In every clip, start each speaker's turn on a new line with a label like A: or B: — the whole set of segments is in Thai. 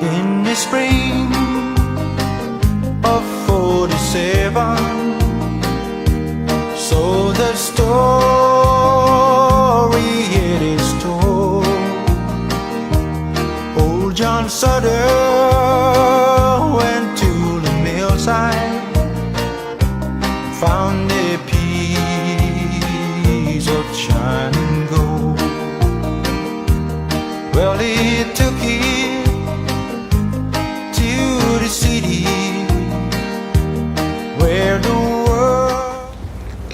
A: in the spring of 47. So the story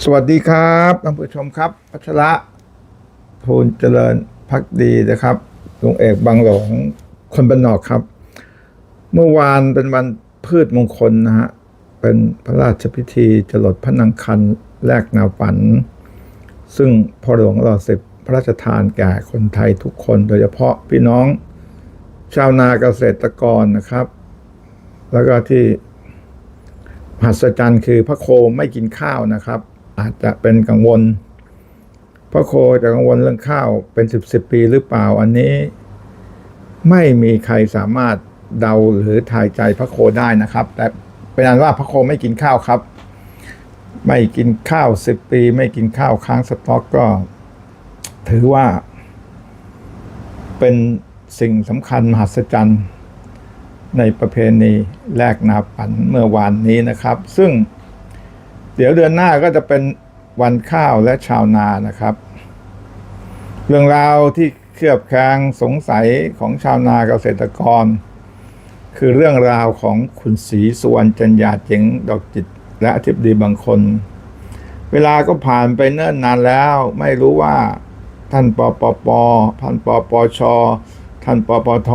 B: สวัสดีครับท่านผู้ชมครับพัชระภูลเจริญพักดีนะครับลุงเอกบางหลงคนบ้านนอกครับ เมื่อวานเป็นวันพืชมงคลนะฮะ เป็นพระราชพิธีจรดพระนังคันแรกนาฝัน ซึ่งพ่อหลวงรอสิบพระราชทานแก่คนไทยทุกคน โดยเฉพาะพี่น้อง ชาวนาเกษตรกรนะครับ แล้วก็ที่หัศจรรย์คือพระโคไม่กินข้าวนะครับ อาจจะเป็นกังวล พระโคจะกังวลเรื่องข้าวเป็นสิบสิบปีหรือเปล่าอันนี้ ไม่มีใครสามารถเดาหรือทายใจพระโคได้นะครับ แต่เป็นอันว่าพระโคไม่กินข้าวครับ ไม่กินข้าวสิบปี ไม่กินข้าวค้างสต็อกก็ ถือว่า เป็นสิ่งสำคัญมหัศจรรย์ในประเพณีแลกนาปันเมื่อวานนี้นะครับ ซึ่ง เดี๋ยวเดือนหน้าก็จะเป็นวันข้าวและชาวนานะครับ เรื่องราวที่เคลือบแคลงสงสัยของชาวนาเกษตรกร คือเรื่องราวของคุณศรีสุวรรณจันยาเจ๋งดอกจิต และอธิบดีบางคน เวลาก็ผ่านไปเนิ่นนานแล้ว ไม่รู้ว่าท่านปปปท่านปปชท่านปปท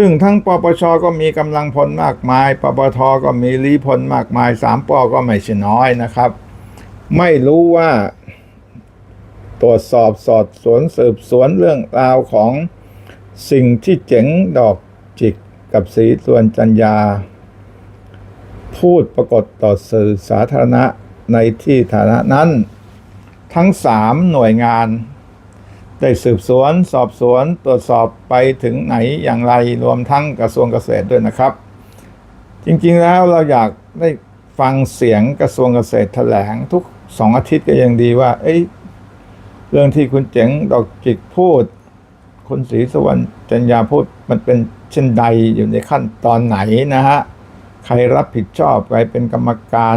B: ซึ่งทั้งปปชก็มีกำลังพลมากมาย ปปทก็มีรีพลมากมายสามปอก็ไม่ใช่น้อยนะครับ ไม่รู้ว่าตรวจสอบสอบสวนสืบสวนเรื่องราวของสิ่งที่เจ๋งดอกจิกกับสีส่วนจัญญา พูดปรากฏต่อสื่อสาธารณะในที่ฐานะนั้น ทั้งสามหน่วยงาน ได้สืบสวน สอบสวน ตรวจสอบไปถึงไหนอย่างไรรวมทั้งกระทรวงเกษตรด้วยนะครับ จริงๆแล้วเราอยากได้ฟังเสียงกระทรวงเกษตรแถลงทุกสองอาทิตย์ก็ยังดีว่า เอ้ยเรื่องที่คุณเจ๋งดอกจิกพูด คุณศรีสวรรณจัญญาพูดมันเป็นเช่นใดอยู่ในขั้นตอนไหนนะฮะ ใครรับผิดชอบใครเป็นกรรมการ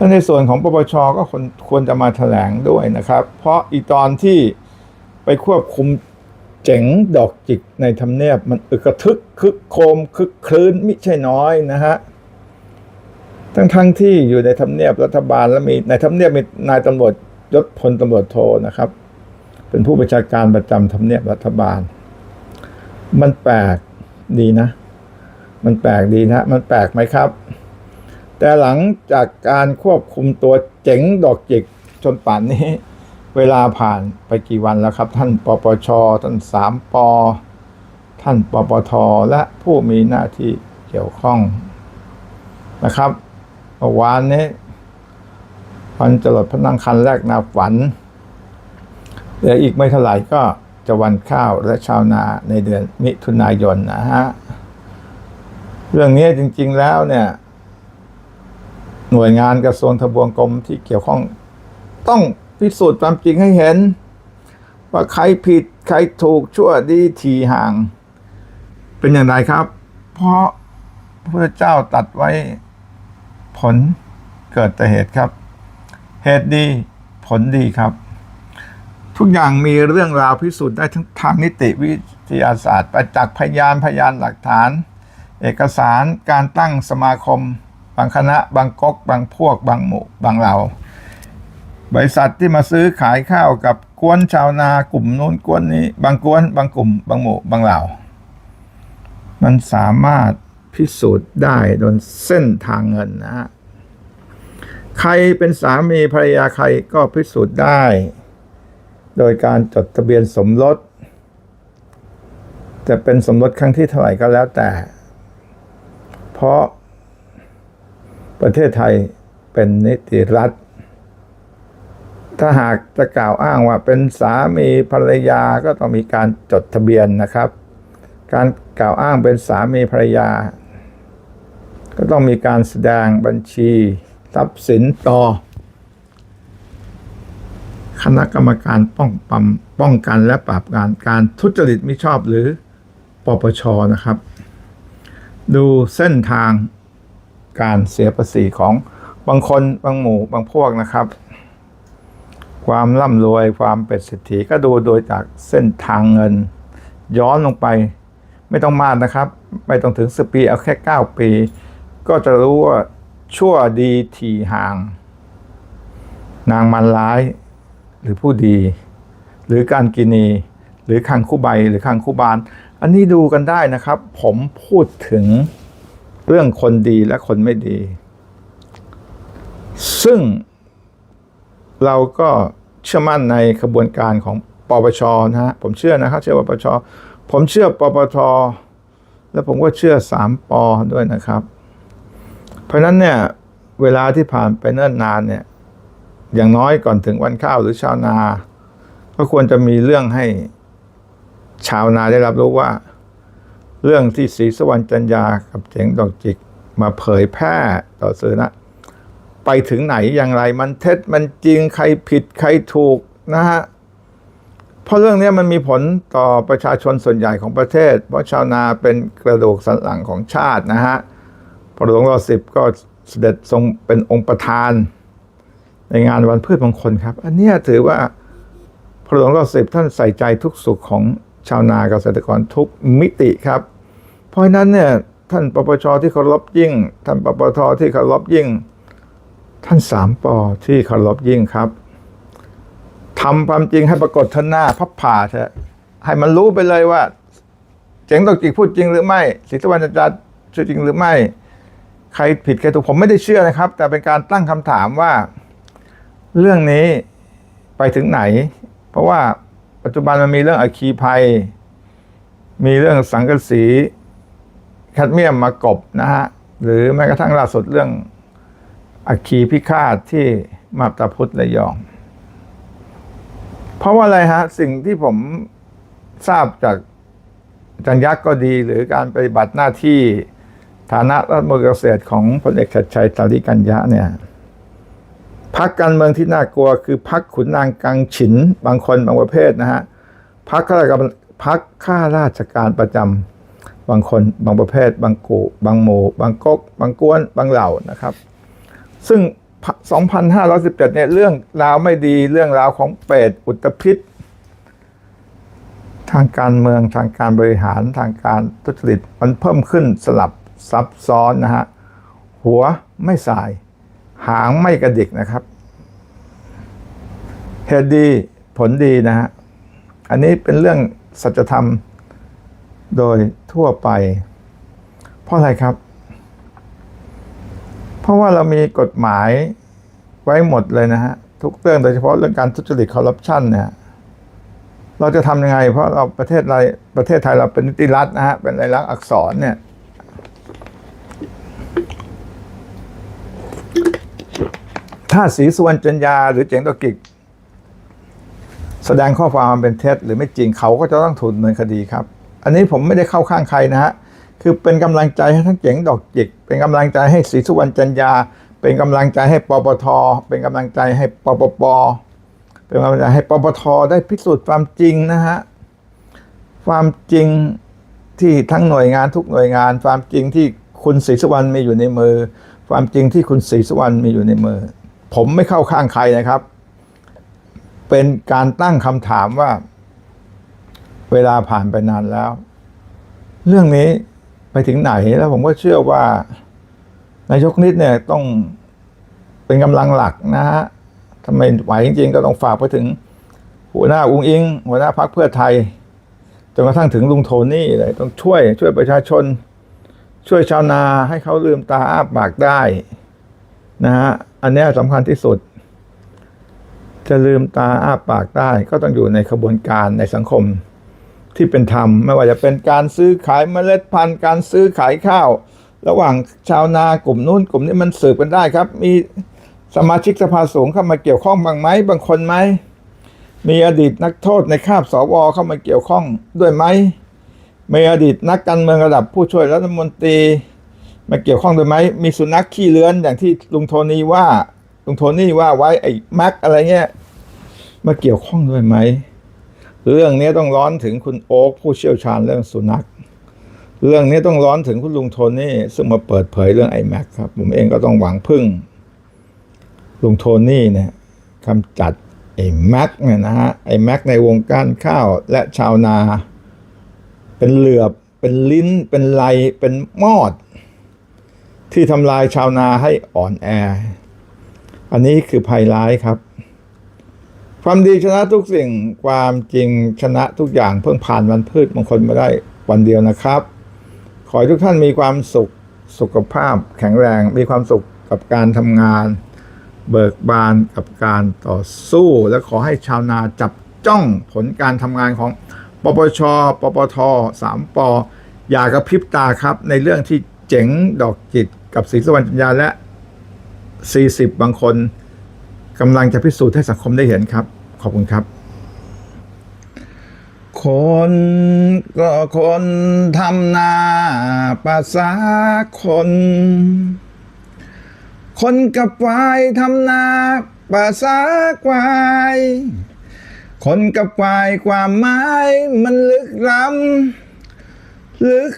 B: ถ้าในส่วนของปปชก็ควรจะมาแถลงด้วยนะครับ เพราะอีตอนที่ไปควบคุมเจ๋งดอกจิกในทำเนียบมันอึกระทึกคึกโคมคึกคลื้นมิใช่น้อยนะฮะทั้งทั้งที่อยู่ในทำเนียบรัฐบาลแล้วมีในทำเนียบมีนายตำรวจยศพลตำรวจโทนะครับ เป็นผู้บัญชาการประจำทำเนียบรัฐบาล มันแปลกดีนะ มันแปลกดีนะ มันแปลกไหมครับ แต่หลังจากการควบคุมตัวเจ๋งดอกจิกจนป่านนี้ เวลาผ่านไปกี่วันแล้วครับ ท่านปปช ท่านสามปท่านปปท และผู้มีหน้าที่เกี่ยวข้องนะครับเมื่อวานนี้วันจรดพนังคันแรกนาฝันเหลืออีกไม่เท่าไหร่ก็จะวันข้าวและชาวนาในเดือนมิถุนายนนะฮะ เรื่องนี้จริง ๆแล้วเนี่ย หน่วยงานกระทรวงทบวงกรมที่เกี่ยวข้อง ต้องพิสูจน์ความจริงให้เห็น ว่าใครผิดใครถูกชั่วดีทีห่าง เป็นอย่างไรครับ เพราะพระเจ้าตัดไว้ผลเกิดแต่เหตุครับ เหตุดีผลดีครับ ทุกอย่างมีเรื่องราวพิสูจน์ได้ทั้งทางนิติวิทยาศาสตร์ประจักษ์พยานพยานหลักฐาน เอกสารการตั้งสมาคม บางคณะ บางก๊กบางพวก บางหมู่บางเหล่า บริษัทที่มาซื้อขายข้าวกับกวนชาวนากลุ่มนู้นกวนนี้ บางกวนบางกลุ่ม บางหมู่บางเหล่า มันสามารถพิสูจน์ได้โดนเส้นทางเงินนะฮะใครเป็นสามีภรรยาใครก็พิสูจน์ได้ โดยการจดทะเบียนสมรสจะเป็นสมรสครั้งที่เท่าไหร่ก็แล้วแต่ เพราะ ประเทศไทยเป็นนิติรัฐ ถ้าหากจะกล่าวอ้างว่าเป็นสามีภรรยาก็ต้องมีการจดทะเบียนนะครับ การกล่าวอ้างเป็นสามีภรรยา ก็ต้องมีการแสดงบัญชีทรัพย์สินต่อ คณะกรรมการป้องปรามป้องกันและปราบปรามการทุจริตมิชอบหรือปปชนะครับ ดูเส้นทาง การเสียภาษีของบางคนบางหมู่บางพวกนะครับ ความร่ำรวยความเป็นเศรษฐีก็ดูโดยจากเส้นทางเงิน ย้อนลงไป ไม่ต้องมากนะครับ ไม่ต้องถึงสิปีเอาแค่9ปี ก็จะรู้ว่าชั่วดีทีห่าง นางมันร้ายหรือผู้ดี หรือการกินี หรือคังคู่ใบหรือคังคู่บาน อันนี้ดูกันได้นะครับ ผมพูดถึง เรื่องคนดีและคนไม่ดี ซึ่งเราก็เชื่อมั่นในขบวนการของปปชนะฮะผมเชื่อนะครับเชื่อปปชผมเชื่อปปชและผมก็เชื่อสามปอด้วยนะครับ เพราะฉะนั้นเนี่ยเวลาที่ผ่านไปเนิ่นนานเนี่ยอย่างน้อยก่อนถึงวันข้าวหรือชาวนา ก็ควรจะมีเรื่องให้ชาวนาได้รับรู้ว่า เรื่องที่ศรีสวรรณจันยากับเจ๋งดอกจิกมาเผยแพร่ต่อสื่อนะ ไปถึงไหนอย่างไรมันเท็จมันจริงใครผิดใครถูกนะฮะเพราะเรื่องนี้มันมีผลต่อประชาชนส่วนใหญ่ของประเทศ เพราะชาวนาเป็นกระดูกสันหลังของชาตินะฮะพระหลวงรอสิบก็เสด็จทรงเป็นองค์ประธาน ในงานวันพืชมงคลครับ อันนี้ถือว่าพระหลวงรอสิบท่านใส่ใจทุกสุขของ ชาวนาเกษตรกรทุกมิติครับ เพราะนั้นเนี่ยท่านปปชที่เคารพยิ่ง ท่านปปทที่เคารพยิ่ง ท่านสามปอที่เคารพยิ่งครับทำความจริงให้ปรากฏท่านหน้าพับผ่าเถอะให้มันรู้ไปเลยว่า เจ๋งตกจิกพูดจริงหรือไม่ศิษวรรณจัดชื่อจริงหรือไม่ ใครผิดใครถูกผมไม่ได้เชื่อนะครับ แต่เป็นการตั้งคำถามว่า เรื่องนี้ไปถึงไหน เพราะว่า ปัจจุบันมันมีเรื่องอคีภัย มีเรื่องสังกสีแคดเมียมมากบนะฮะ หรือแม้กระทั่งล่าสุดเรื่องอคีพิฆาตที่มาบตาพุทธระยอง เพราะว่าอะไรฮะ สิ่งที่ผมทราบจากจารย์ยักษ์ก็ดี หรือการปฏิบัติหน้าที่ฐานะรัฐมนตรีเกษตรของพลเอกชัดชัยสาริกัญญะเนี่ย พักการเมืองที่น่ากลัวคือพักขุนนางกังฉิน บางคนบางประเภทนะฮะพักข้าราชการพักข้าราชการประจำบางคนบางประเภท บางกูบางหมู่บางก๊กบางกวนบางเหล่านะครับ ซึ่ง 2,517เนี่ยเรื่องราวไม่ดีเรื่องราวของเปรตอุตพิษทางการเมืองทางการบริหารทางการทุจริตมันเพิ่มขึ้นสลับซับซ้อนนะฮะหัวไม่สาย หางไม่กระดิกนะครับเหตุดีผลดีนะฮะ อันนี้เป็นเรื่องสัจธรรมโดยทั่วไป เพราะอะไรครับ เพราะว่าเรามีกฎหมายไว้หมดเลยนะฮะ ทุกเรื่องโดยเฉพาะเรื่องการทุจริตคอร์รัปชันเนี่ยเราจะทำยังไง เพราะเราประเทศไรประเทศไทยเราเป็นนิติรัฐนะฮะ เป็นลายลักษณ์อักษรเนี่ย ถ้าสีสุวรรณจันยาหรือเจ๋งตะกิก แสดงข้อความเป็นเท็จหรือไม่จริงเขาก็จะต้องถูกดำเนินคดีครับ อันนี้ผมไม่ได้เข้าข้างใครนะฮะคือเป็นกำลังใจให้ทั้งเจ๋งดอกจิก เป็นกำลังใจให้ศรีสุวรรณจันยา เป็นกำลังใจให้ปปท เป็นกำลังใจให้ปปป เป็นกำลังใจให้ปปทได้พิสูจน์ความจริงนะฮะ ความจริงที่ทั้งหน่วยงานทุกหน่วยงาน ความจริงที่คุณศรีสุวรรณมีอยู่ในมือ ความจริงที่คุณศรีสุวรรณมีอยู่ในมือ ผมไม่เข้าข้างใครนะครับ เป็นการตั้งคำถามว่า เวลาผ่านไปนานแล้ว เรื่องนี้ไปถึงไหนแล้วผมก็เชื่อว่านายกนิดเนี่ยต้องเป็นกำลังหลักนะฮะทำไมไหวจริงๆ ก็ต้องฝากไปถึงหัวหน้าอุ้งอิง หัวหน้าพักเพื่อไทยจนกระทั่งถึงลุงโทนี่เลยต้องช่วย ช่วยประชาชน ช่วยชาวนาให้เขาลืมตาอ้าปากได้นะฮะ อันนี้สำคัญที่สุด จะลืมตาอ้าปากได้ก็ต้องอยู่ในขบวนการในสังคมที่เป็นธรรม ไม่ว่าจะเป็นการซื้อขายเมล็ดพันธุ์การซื้อขายข้าว ระหว่างชาวนากลุ่มนู้นกลุ่มนี้มันสืบกันได้ครับ มีสมาชิกสภาสูงเข้ามาเกี่ยวข้องบ้างไหมบางคนไหมมีอดีตนักโทษในคาบสวเข้ามาเกี่ยวข้องด้วยไหมมีอดีตนักการเมืองระดับผู้ช่วยรัฐมนตรี มาเกี่ยวข้องด้วยไหมมีสุนัขขี้เลื้อนอย่างที่ลุงโทนี่ว่าลุงโทนี่ว่าไว้ไอ้แม็กอะไรเงี้ยมาเกี่ยวข้องด้วยไหมเรื่องนี้ต้องร้อนถึงคุณโอ๊คผู้เชี่ยวชาญเรื่องสุนัข เรื่องนี้ต้องร้อนถึงคุณลุงโทนี่ซึ่งมาเปิดเผยเรื่องไอ้แม็กครับผมเองก็ต้องหวังพึ่งลุงโทนี่เนี่ยกำจัดไอ้แม็กเนี่ยนะฮะไอ้แม็กในวงการข้าวและชาวนา เป็นเหลือบเป็นลิ้นเป็นไหลเป็นมอด ที่ทำลายชาวนาให้อ่อนแอ อันนี้คือภัยร้ายครับ ความดีชนะทุกสิ่งความจริงชนะทุกอย่างเพิ่งผ่านวันพืชมงคลมาได้วันเดียวนะครับ ขอให้ทุกท่านมีความสุขสุขภาพแข็งแรงมีความสุขกับการทำงาน เบิกบานกับการต่อสู้ และขอให้ชาวนาจับจ้องผลการทำงานของปปช ปปทสามปอย่ากระพริบตาครับในเรื่องที่เจ๋งดอกจิต กับศรีสวรรณจัญญาและ 40 บางคนกำลังจะพิสูจน์ให้สังคมได้เห็นครับ ขอบคุณครับ คนก็คนทำนาภาษาคน คนกับควายทำนาภาษาควายคนกับควายความหมายมันลึกล้ำลึก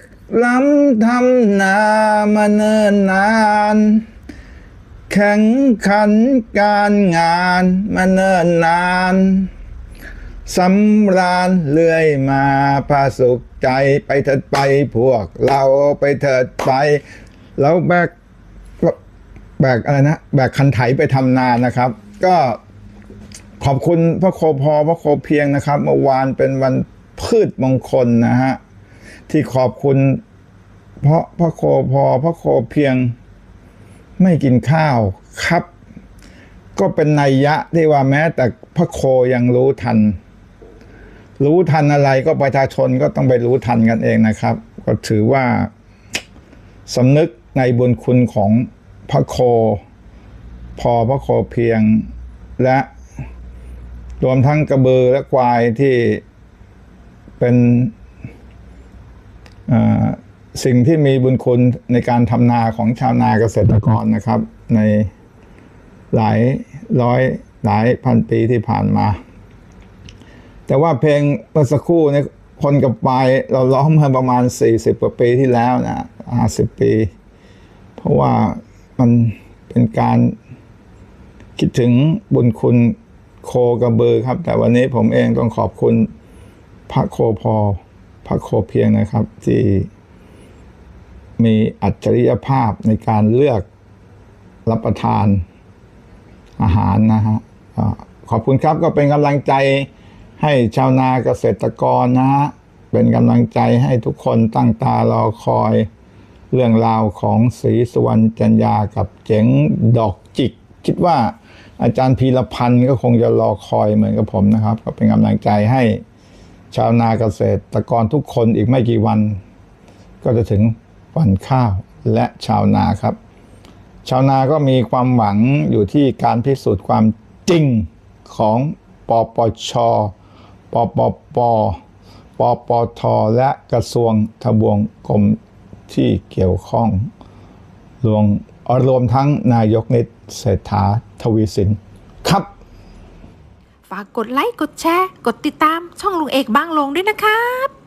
B: ล้ำทำนามาเนิ่นนาน แข่งขันการงานมาเนิ่นนานสำราญเลื่อยมาพาสุขใจไปเถิดไปพวกเราไปเถิดไปแล้วแบกแบกอะไรนะแบกคันไถไปทำนานะครับ ก็ขอบคุณพระโคพอพระโคเพียงนะครับ เมื่อวานเป็นวันพืชมงคลนะฮะ ที่ขอบคุณ เพราะพระโคพอพระโคเพียงไม่กินข้าวครับ ก็เป็นนัยยะที่ว่าแม้แต่พระโคยังรู้ทัน รู้ทันอะไรก็ประชาชนก็ต้องไปรู้ทันกันเองนะครับ ก็ถือว่าสำนึกในบุญคุณของพระโค พอพระโคเพียงและรวมทั้งกระเบือและควายที่เป็น สิ่งที่มีบุญคุณในการทำนาของชาวนาเกษตรกรนะครับ ในหลายร้อยหลายพันปีที่ผ่านมา แต่ว่าเพลงเมื่อสักครู่เนี่ยคนกับปลายเราร้องมาประมาณ 40 กว่าปีที่แล้วนะ50 ปี เพราะว่ามันเป็นการคิดถึงบุญคุณโคกระเบือครับ แต่วันนี้ผมเองต้องขอบคุณพระโคพอ ระโคเพียงนะครับ ที่มีอัจฉริยภาพในการเลือกรับประทานอาหารนะฮะขอบคุณครับก็เป็นกำลังใจให้ชาวนาเกษตรกรนะฮะเป็นกำลังใจให้ทุกคนตั้งตารอคอยเรื่องราวของศรีสุวรรณจันยากับเจ๋งดอกจิก คิดว่าอาจารย์พีรพันธ์ก็คงจะรอคอยเหมือนกับผมนะครับ ก็เป็นกำลังใจให้ ชาวนาเกษตรกรทุกคนอีกไม่กี่วัน ก็จะถึงวันข้าวและชาวนาครับ ชาวนาก็มีความหวังอยู่ที่การพิสูจน์ความจริงของปปช ปปป ปปท และกระทรวงทบวงกรมที่เกี่ยวข้องรวมรวมทั้งนายกนิตเศรษฐาทวีสินครับ
C: ฝากกดไลค์ กดแชร์ กดติดตามช่องลุงเอกบางลงด้วยนะครับ